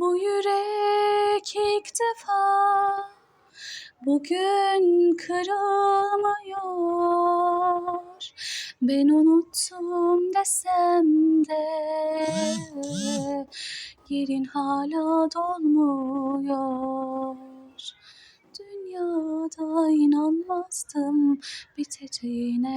Bu yürek ilk defa bugün kırılmıyor. Ben unuttum desem de yerin hala dolmuyor. Dünyada inanmazdım biteceğine.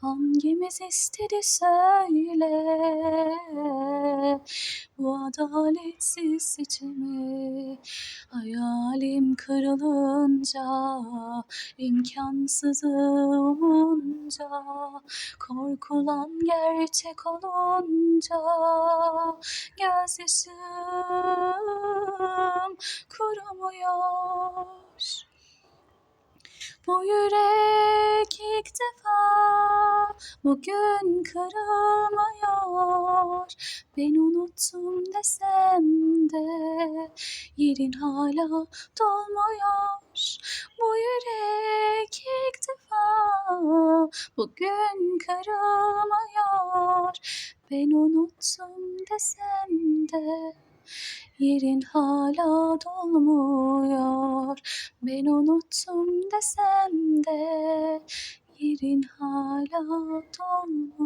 Hangimiz istedi söyle? Bu adaletsiz seçimi Hayalim kırılınca imkansızı umunca Korkulan gerçek olunca Gözyaşım kurumuyor bu yürek ilk defa bugün kırılmıyor. Ben unuttum desem de yerin hala dolmuyor. Bu yürek ilk defa bugün kırılmıyor. Ben unuttum desem de yerin hala dolmuyor. Ben unuttum desem de yerin hala dolmuyor.